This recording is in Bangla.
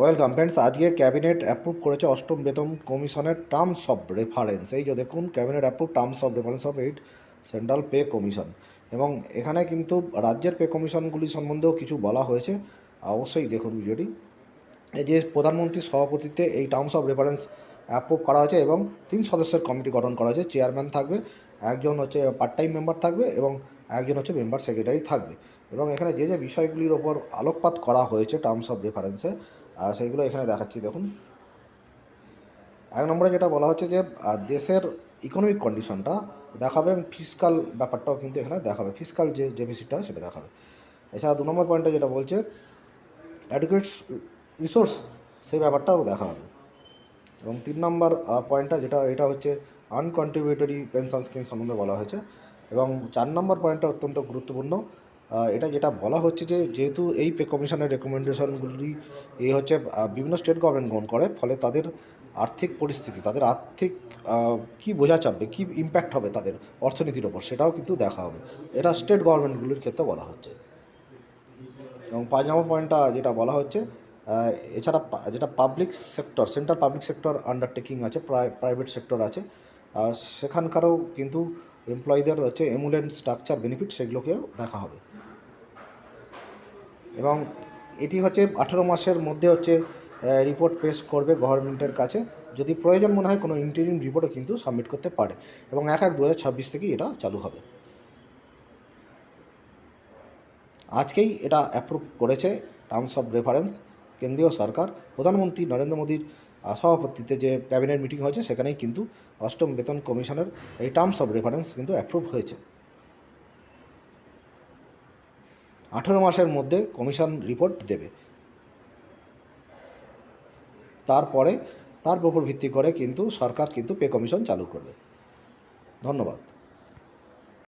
ওয়েলকাম ফ্রেন্ডস আজকে ক্যাবিনেট অ্যাপ্রুভ করেছে অষ্টম বেতন কমিশনের টার্মস অফ রেফারেন্স এই যে দেখুন cabinet approve terms of reference of eight central pay commission এবং এখানে কিন্তু রাজ্যের পে কমিশনগুলি সম্বন্ধেও কিছু বলা হয়েছে। অবশ্যই দেখুন ভিডিওটি। এই যে প্রধানমন্ত্রীর সভাপতিত্বে এই টার্মস অফ রেফারেন্স অ্যাপ্রুভ করা হয়েছে এবং তিন সদস্যের কমিটি গঠন করা হয়েছে। চেয়ারম্যান থাকবে, একজন হচ্ছে পার্ট টাইম মেম্বার থাকবে এবং একজন হচ্ছে মেম্বার সেক্রেটারি থাকবে। এবং এখানে যে যে বিষয়গুলির ওপর আলোকপাত করা হয়েছে টার্মস অফ রেফারেন্সে সেইগুলো এখানে দেখাচ্ছি, দেখুন। এক নম্বরে যেটা বলা হচ্ছে যে দেশের ইকোনমিক কন্ডিশনটা দেখাবে এবং ফিসকাল ব্যাপারটাও কিন্তু এখানে দেখাবে। ফিসকাল যে বিষয়টা সেটা দেখাবে। এছাড়া দু নম্বর পয়েন্টে যেটা বলছে অ্যাডুকেট রিসোর্স সেই ব্যাপারটাও দেখা হবে এবং তিন নম্বর পয়েন্টটা যেটা, এটা হচ্ছে আনকন্ট্রিবিউটরি পেনশন স্কিম সম্বন্ধে বলা হয়েছে। এবং চার নম্বর পয়েন্টটা অত্যন্ত গুরুত্বপূর্ণ এটা যেটা বলা হচ্ছে যে যেহেতু এই পে কমিশনের রেকমেন্ডেশনগুলি এই হচ্ছে বিভিন্ন স্টেট গভর্নমেন্ট গ্রহণ করে, ফলে তাদের আর্থিক পরিস্থিতি, তাদের আর্থিক কী বোঝা চাপবে কী ইম্প্যাক্ট হবে তাদের অর্থনীতির ওপর, সেটাও কিন্তু দেখা হবে। এটা স্টেট গভর্নমেন্টগুলির ক্ষেত্রে বলা হচ্ছে। এবং পাঁচ নম্বর পয়েন্টটা যেটা বলা হচ্ছে এছাড়া যেটা public sector central public sector undertaking আছে প্রাইভেট সেক্টর আছে সেখানকারও কিন্তু এমপ্লয়ীদের হচ্ছে এমুলেন্ট স্ট্রাকচার বেনিফিট সেগুলোকেও দেখা হবে। এবং এটি হচ্ছে আঠেরো মাসের মধ্যে হচ্ছে রিপোর্ট পেশ করবে গভর্নমেন্টের কাছে। যদি প্রয়োজন মনে হয় কোনো ইন্টারিম রিপোর্টও কিন্তু সাবমিট করতে পারে। এবং এক এক দু থেকেই এটা চালু হবে। আজকেই এটা অ্যাপ্রুভ করেছে টার্মস অফ রেফারেন্স কেন্দ্রীয় সরকার। প্রধানমন্ত্রী নরেন্দ্র মোদীর আহ, সভাপতিত্বে যে ক্যাবিনেট মিটিং হয়েছে সেখানেই কিন্তু অষ্টম বেতন কমিশনের এই টার্মস অফ রেফারেন্স কিন্তু অ্যাপ্রুভ হয়েছে। আঠেরো মাসের মধ্যে কমিশন রিপোর্ট দেবে। তারপরে, তার উপর ভিত্তি করে কিন্তু সরকার কিন্তু পে কমিশন চালু করবে। ধন্যবাদ।